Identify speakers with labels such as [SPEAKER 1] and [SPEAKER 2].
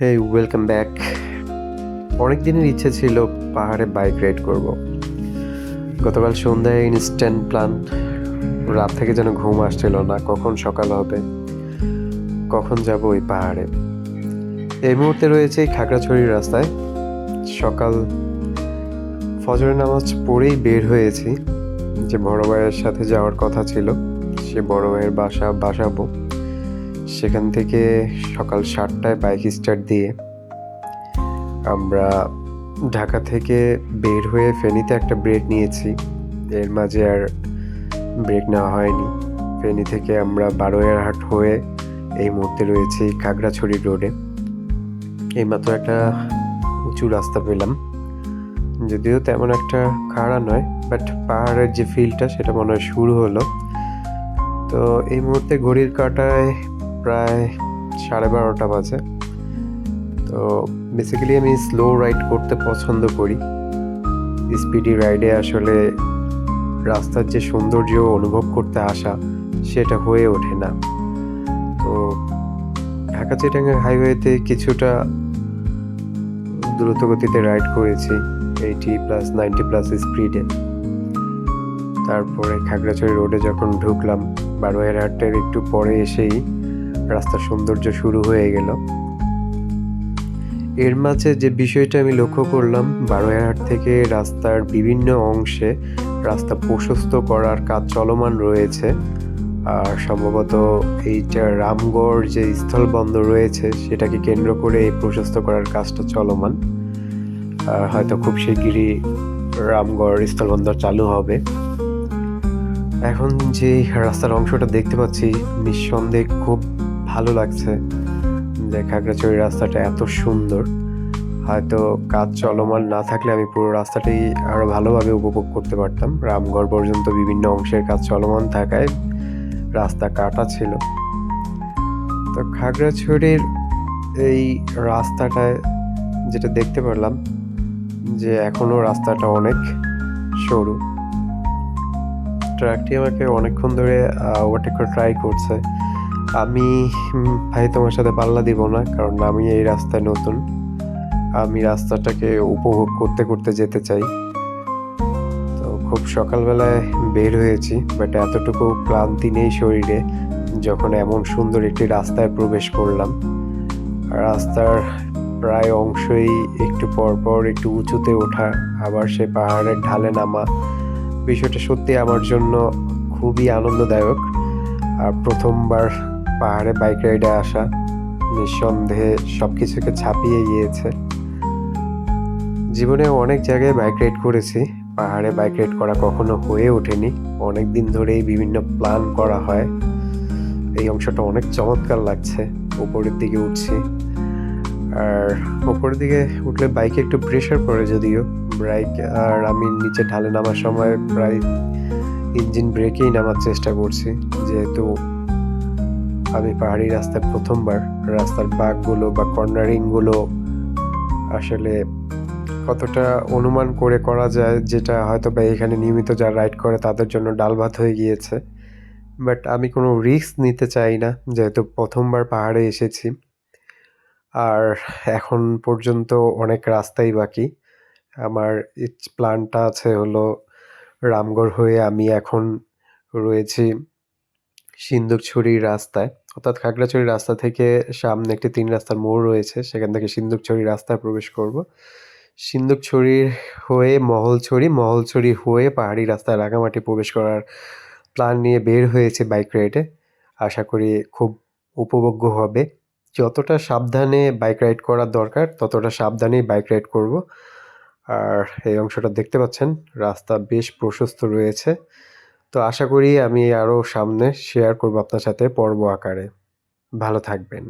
[SPEAKER 1] হেই welcome back অনেক দিনের ইচ্ছে ছিল পাহাড়ে বাইক রাইড করব। গতকাল সন্ধ্যায় ইনস্ট্যান্ট প্ল্যান রাত থেকে যেন ঘুম আসছিল না, কখন সকাল হবে, কখন যাব ওই পাহাড়ে। এই মুহূর্তে রয়েছে খাগড়াছড়ির রাস্তায়। সকাল ফজরের নামাজ পড়েই বের হয়েছি। যে বড় ভাইয়ের সাথে যাওয়ার কথা ছিল, সে বড় ভাইয়ের বাসা বাসাবো। সেখান থেকে সকাল সাতটায় বাইক স্টার্ট দিয়ে আমরা ঢাকা থেকে বের হয়ে ফেনীতে একটা ব্রেক নিয়েছি। এর মাঝে আর ব্রেক নেওয়া হয়নি। ফেনী থেকে আমরা বারোয়ারহাট হয়ে এই মুহূর্তে রয়েছি খাগড়াছড়ি রোডে এইমাত্র একটা উঁচু রাস্তা পেলাম। যদিও তেমন একটা খাড়া নয় বাট পাহাড়ের যে ফিলটা সেটা মনে হয় শুরু হলো। তো এই মুহূর্তে ঘড়ির কাঁটায় প্রায় সাড়ে বারোটা বাজে। তো বেসিক্যালি আমি স্লো রাইড করতে পছন্দ করি। স্পিডি রাইডে আসলে রাস্তার যে সৌন্দর্য অনুভব করতে আসা, সেটা হয়ে ওঠে না। তো ঢাকা চিটাঙ্গের হাইওয়েতে কিছুটা দ্রুত গতিতে রাইড করেছি এইটি প্লাস নাইনটি প্লাস স্পিডে তারপরে খাগড়াছড়ি রোডে যখন ঢুকলাম বারোয়ের হাটের একটু পরে এসেই রাস্তার সৌন্দর্য শুরু হয়ে গেল। এর মাঝে যে বিষয়টা আমি লক্ষ্য করলাম, বারোয়ারহাট থেকে রাস্তার বিভিন্ন অংশে রাস্তা প্রশস্ত করার কাজ চলমান রয়েছে। আর সম্ভবত এইটা রামগড় যে স্থলবন্দর রয়েছে, সেটাকে কেন্দ্র করে এই প্রশস্ত করার কাজটা চলমান। আর হয়তো খুব শিগগিরই রামগড় স্থলবন্দর চালু হবে। এখন যে রাস্তার অংশটা দেখতে পাচ্ছি, নিঃসন্দেহে খুব ভালো লাগছে। যে খাগড়াছড়ি রাস্তাটা এত সুন্দর। হয়তো কাজ চলমান না থাকলে আমি পুরো রাস্তাটাই আরও ভালোভাবে উপভোগ করতে পারতাম। রামগড় পর্যন্ত বিভিন্ন অংশের কাজ চলমান থাকায় রাস্তা কাটা ছিল। তো খাগড়াছড়ির এই রাস্তাটায় যেটা দেখতে পারলাম যে এখনও রাস্তাটা অনেক সরু। ট্রাকটি আমাকে অনেকক্ষণ ধরে ওভারটেক করে ট্রাই করছে। আমি ভাই তোমার সাথে পাল্লা দিব না, কারণ আমি এই রাস্তায় নতুন। আমি রাস্তাটাকে উপভোগ করতে করতে যেতে চাই। তো খুব সকালবেলায় বের হয়েছি বাট এতটুকু ক্লান্তি নেই শরীরে, যখন এমন সুন্দর একটি রাস্তায় প্রবেশ করলাম। রাস্তার প্রায় অংশই একটু পর পর একটু উঁচুতে ওঠা, আবার সে পাহাড়ের ঢালে নামা। বিষয়টা সত্যি আমার জন্য খুবই আনন্দদায়ক। আর প্রথমবার পাহাড়ে বাইক রাইডে আসা, নিঃসন্দেহে সব কিছুকে ছাপিয়ে গিয়েছে। জীবনে অনেক জায়গায় বাইক রাইড করেছি, পাহাড়ে বাইক রাইড করা কখনো হয়ে ওঠেনি। অনেক দিন ধরেই বিভিন্ন প্ল্যান করা হয়। এই অংশটা অনেক চমৎকার লাগছে, উপরের দিকে উঠছি। আর উপরের দিকে উঠলে বাইকে একটু প্রেশার পড়ে যদিও। বাইক আর আমি নিচে ঢালে নামার সময় প্রায় ইঞ্জিন ব্রেকেই নামার চেষ্টা করছি, যেহেতু আমি পাহাড়ি রাস্তায় প্রথমবার। রাস্তার বাঘগুলো বা কর্নারিংগুলো আসলে কতটা অনুমান করে করা যায়, যেটা হয়তো বা এখানে নিয়মিত যারা রাইড করে তাদের জন্য ডাল ভাত হয়ে গিয়েছে। বাট আমি কোনো রিস্ক নিতে চাই না, যেহেতু প্রথমবার পাহাড়ে এসেছি। আর এখন পর্যন্ত অনেক রাস্তাই বাকি। আমার প্ল্যানটা আছে হলো রামগড় হয়ে আমি এখন রয়েছি সিন্দুকছড়ির রাস্তায়। অর্থাৎ খাগড়াছড়ি রাস্তা থেকে সামনে একটি তিন রাস্তার মোড় রয়েছে, সেখান থেকে সিন্দুকছড়ি রাস্তায় প্রবেশ করব। সিন্দুকছড়ির হয়ে মহলছড়ি মহলছড়ি হয়ে পাহাড়ি রাস্তায় রাঙামাটি প্রবেশ করার প্ল্যান নিয়ে বের হয়েছে বাইক রাইডে আশা করি খুব উপভোগ্য হবে। যতটা সাবধানে বাইক রাইড করার দরকার, ততটা সাবধানেই বাইক রাইড করব। আর এই অংশটা দেখতে পাচ্ছেন, রাস্তা বেশ প্রশস্ত রয়েছে। তো আশা করি আমি আরও সামনে শেয়ার করব আপনার সাথে পর্ব আকারে। ভালো থাকবেন।